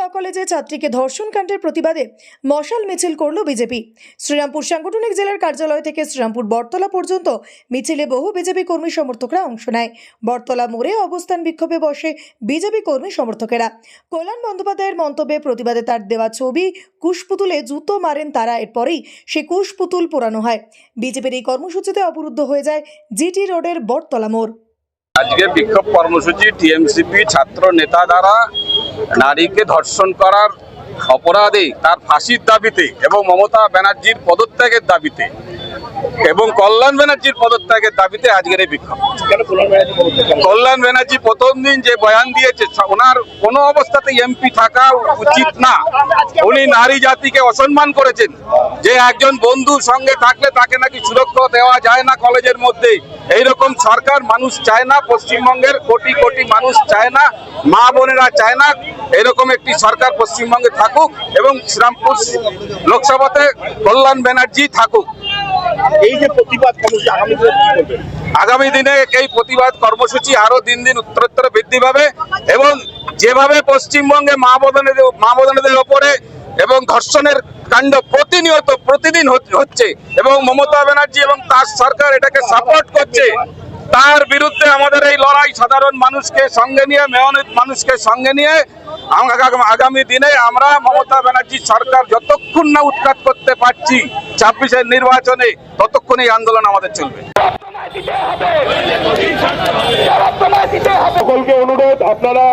ল কলেজে ছাত্রীকে ধর্ষণ কাণ্ডের প্রতিবাদে মশাল মিছিল করল বিজেপি। শ্রীরামপুর সাংগঠনিক জেলার কার্যালয় থেকে শ্রীরামপুর বটতলা পর্যন্ত মিছিলে বহু বিজেপি কর্মী সমর্থকরা অংশ নেয়। বটতলা মোড়ে অবস্থান বিক্ষোভে বসে বিজেপি কর্মী সমর্থকেরা। কল্যাণ বন্দ্যোপাধ্যায়ের মন্তব্যে প্রতিবাদে তার দেওয়া ছবি, কুশপুতুলে জুতো মারেন তারা, এরপরেই সে কুশপুতুল পোড়ানো হয়। বিজেপির এই কর্মসূচিতে অবরুদ্ধ হয়ে যায় জিটি রোডের বটতলা মোড়। আজকে বিক্ষোভ কর্মসূচি টিএমসিপি ছাত্র নেতা দ্বারা নারীকে ধর্ষণ করার অপরাধে তার ফাঁসির দাবিতে এবং মমতা ব্যানার্জির পদত্যাগের দাবিতে এবং কল্যাণ ব্যানার্জির পদত্যাগের দাবিতে আজকের এই বিক্ষোভ। কল্যাণ ব্যানার্জি প্রথম দিন যে বয়ান দিয়েছে ওনার কোনো অবস্থাতে এমপি থাকা উচিত না। উনি নারী জাতিকে অসম্মান করেছেন। যে একজন বন্ধুর সঙ্গে থাকলে তাকে নাকি সুরক্ষা দেওয়া যায় না কলেজের মধ্যে। এইরকম সরকার মানুষ চায় না পশ্চিমবঙ্গের কোটি কোটি মানুষ চায় না মা বোনেরা চায় না এরকম একটি সরকার পশ্চিমবঙ্গে থাকুক এবং শ্রীরামপুর লোকসভাতে কল্যাণ ব্যানার্জি থাকুক। এই যে প্রতিবাদ কর্মসূচি, আগামী দিনে কি করবে আগামী দিনে এই প্রতিবাদ কর্মসূচি আরও দিন দিন উত্তরোত্তর বৃদ্ধি পাবে এবং যেভাবে পশ্চিমবঙ্গে মা বদনে মা বদনেদের ওপরে এবং ধর্ষণের কাণ্ড প্রতিনিয়ত, প্রতিদিন হচ্ছে এবং মমতা ব্যানার্জি এবং তার সরকার এটাকে সাপোর্ট করছে তার বিরুদ্ধে আমাদের এই লড়াই সাধারণ মানুষকে সঙ্গে নিয়ে, মেয়নিত মানুষকে সঙ্গে নিয়ে আগামী দিনে আমরা মমতা ব্যানার্জি সরকার যতক্ষণ না উৎখাত করতে পারছি ছাব্বিশের নির্বাচনে ততক্ষণ এই আন্দোলন আমাদের চলবে। সকলকে অনুরোধ, আপনারা